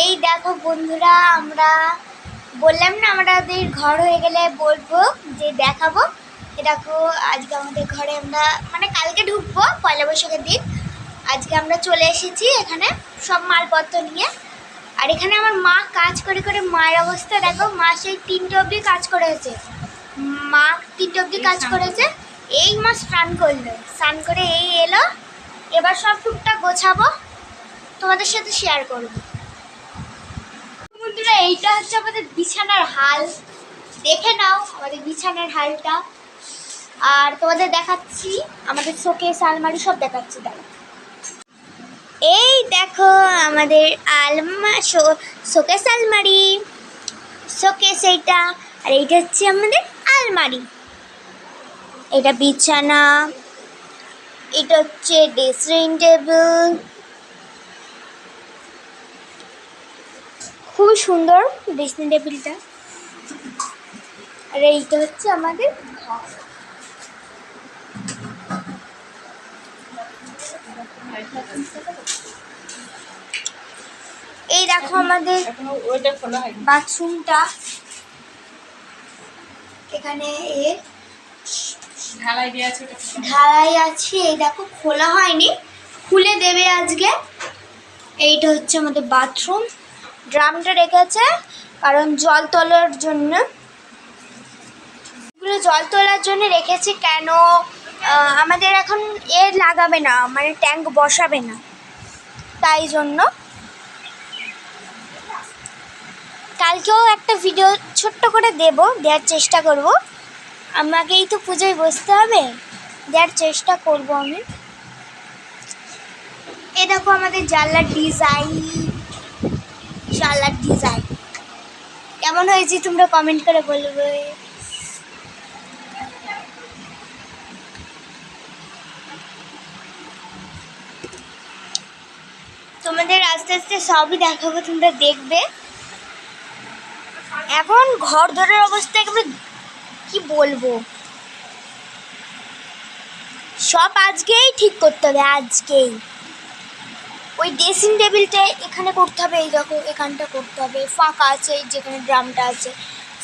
এই দেখো বন্ধুরা আমরা বললাম না আমাদের ঘর হয়ে গেলে বলব যে দেখাবো। দেখো আজকে আমাদের ঘরে আমরা মানে কালকে ঢুকবো পয়লা বৈশাখের দিন। আজকে আমরা চলে এসেছি এখানে সব মালপত্র নিয়ে। আর এখানে আমার মা কাজ করে করে মায়ের অবস্থা দেখো মা সেই তিনটে অবধি কাজ করেছে। মা তিনটে অবধি কাজ করেছে। এই মা স্নান করল। স্নান করে এই এলো। এবার সব টুকটাক গোছাবো। তোমাদের সাথে শেয়ার করব। বন্ধুরা, এইটা হচ্ছে আমাদের বিছানার হাল। দেখে নাও আমাদের বিছানার হালটা। আর তোমাদের দেখাচ্ছি, আমাদের শোকেস, আলমারি সব দেখাচ্ছি দেখো এই দেখো আমাদের আলমা শোকেস আলমারি। শোকেস এইটা, আর এইটা হচ্ছে আমাদের আলমারি। এটা বিছানা, এটা হচ্ছে ড্রেসিং টেবিল। খুবই সুন্দর ড্রেসিং টেবিলটা আর এইটা হচ্ছে আমাদের ঘর। এই দেখো আমাদের বাথরুমটা। এখানে ঢালাই আছে এই দেখো খোলা হয়নি। খুলে দেবে আজকে। এইটা হচ্ছে আমাদের বাথরুম। ড্রামটা রেখেছে, কারণ জল তোলার জন্য। এগুলো জল তোলার জন্য রেখেছে কেন? আমাদের এখন এ লাগাবে না মানে ট্যাঙ্ক বসাবে না। তাই জন্য। কালকেও একটা ভিডিও ছোট্ট করে দেব, দেওয়ার চেষ্টা করব। আমাকেই তো পুজোয় বসতে হবে, দেওয়ার চেষ্টা করব আমি। এ দেখো আমাদের জানলার ডিজাইন জানলার ডিজাইন কেমন হয়েছে তোমরা কমেন্ট করে বলবে। তোমাদের আস্তে আস্তে সবই দেখাবো, তোমরা দেখবে। এখন ঘর ধরার অবস্থা একবার কি বলব? সব আজকেই ঠিক করতে হবে, আজকেই। ওই ড্রেসিং টেবিলটা এখানে করতে হবে, এই দেখো, এখানটা করতে হবে। ফাঁকা আছে যেখানে ড্রামটা আছে।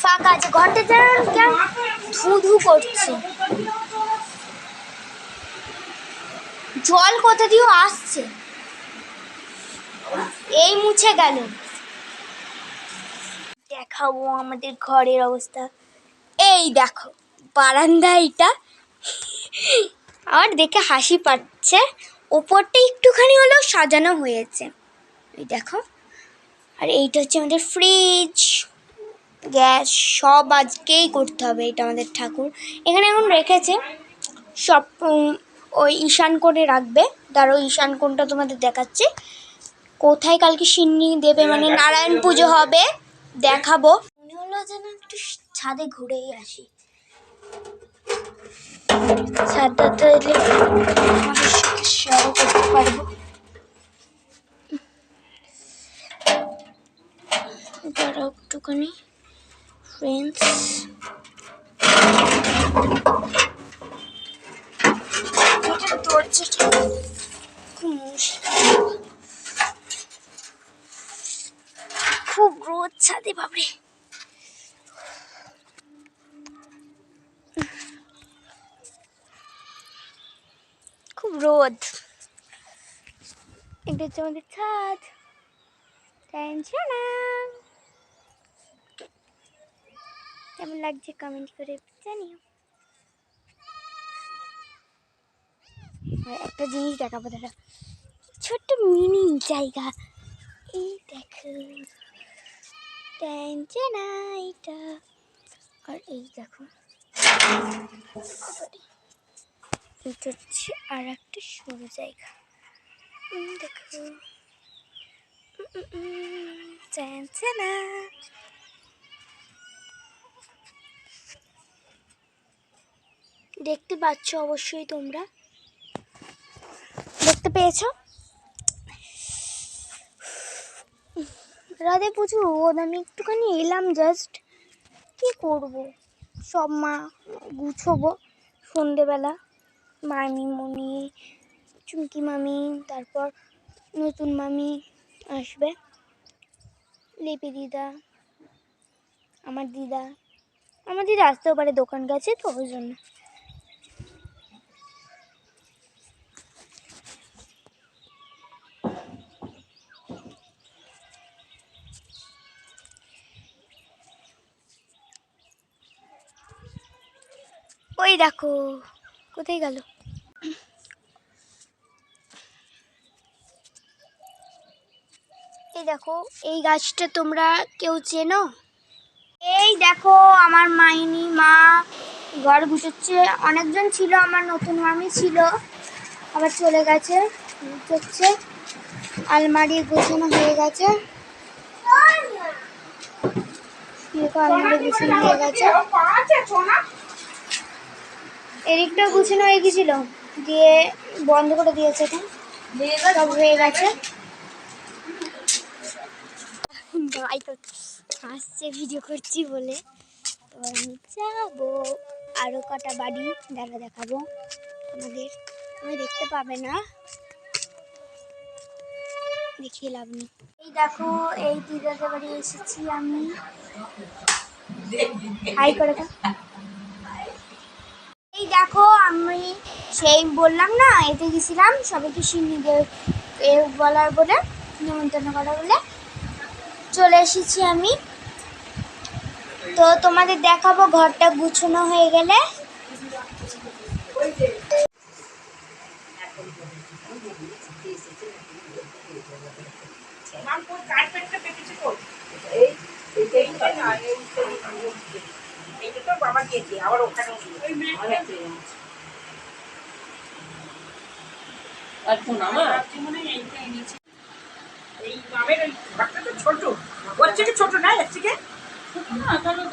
ফাঁকা আছে। ঘরটা যেন কেমন ধু ধু করছে। জল কোথা দিয়েও আসছে। এই মুছে গেল। দেখাবো আমাদের ঘরের অবস্থা। এই দেখো বারান্দা এটা। আমার দেখে হাসি পাচ্ছে। ওপরটা একটুখানি হলেও সাজানো হয়েছে। এই দেখো। আর এইটা হচ্ছে আমাদের ফ্রিজ গ্যাস সব আজকেই করতে হবে এটা আমাদের ঠাকুর। এখানে এখন রেখেছে সব ওই ঈশান কোণে রাখবে। তার ওই ঈশান কোণটা তোমাদের দেখাচ্ছে। কোথায় কালকে সিন্নি দেবে? মানে নারায়ণ পুজো হবে দেখাবো। মনে হলো যেন একটু ছাদে ঘুরেই আসি। ছাদটাতে এলে সাথে শেয়ারও করতে পারব দাঁড়াও একটুখানি ফ্রেন্ডস দরজাটা খুব মুশকিল। খুব রোদ ছাদে বাবরে রোদ। এটা হচ্ছে আমাদের ছাদ। টেনশন কেমন লাগছে কমেন্ট করে জানিও। একটা জিনিস দেখাবো দাদা ছোট্ট মিনি জায়গা। এই দেখো। টেনশন এটা। আর এই দেখো। হচ্ছে আর একটা সরু জায়গা। দেখো। টেনশন দেখতে পাচ্ছ অবশ্যই তোমরা। দেখতে পেয়েছ? রাতে প্রচুর রোদ আমি একটুখানি এলাম জাস্ট কি করব? সব মা গুছোবো সন্ধেবেলা। মামি মনি চুমকি মামি, তারপর নতুন মামি আসবে। লিপি দিদা, আমার দিদা। আমার দিদা আসতেও পারে, দোকান গেছে তো, ওই জন্য। ওই দেখো। কোথায় গেল? এই দেখো, এই গাছটা তোমরা কেউ চেনো? এই দেখো, আমার মাইনি, মা ঘর গুছোচ্ছে। অনেকজন ছিল, আমার নতুন মামি ছিল। আবার চলে গেছে গুছোচ্ছে আলমারি গোছানো হয়ে গেছে। আলমারি গোছানো হয়ে গেছে। এদিকটা গুছানো হয়ে গেছিল, দিয়ে বন্ধ করে দিয়েছে এটা। সব হয়ে গেছে। ভাই তো হাসছে ভিডিও করছি বলে। তো আমি যাব। আরও কটা বাড়ি দেখা দেখাবো আমাদের তুমি দেখতে পাবে না। দেখিয়ে লাভ নেই। এই দেখো, এই দিদাদের বাড়ি এসেছি আমি। হাই করে দাও এই দেখো আমি সেই বললাম না এতে গেছিলাম সবাইকে সিন্নিদের এ বলার বলে নিমন্ত্রণ করা বলে। চলে এসেছি আমি। তো তোমাদের দেখাবো ঘরটা গুছানো হয়ে গেলে। বাবা দিয়েছে আবার ওখানে আর আমার? এই বামের তো ছোট। ওর থেকে ছোট না এর থেকে? না তাহলে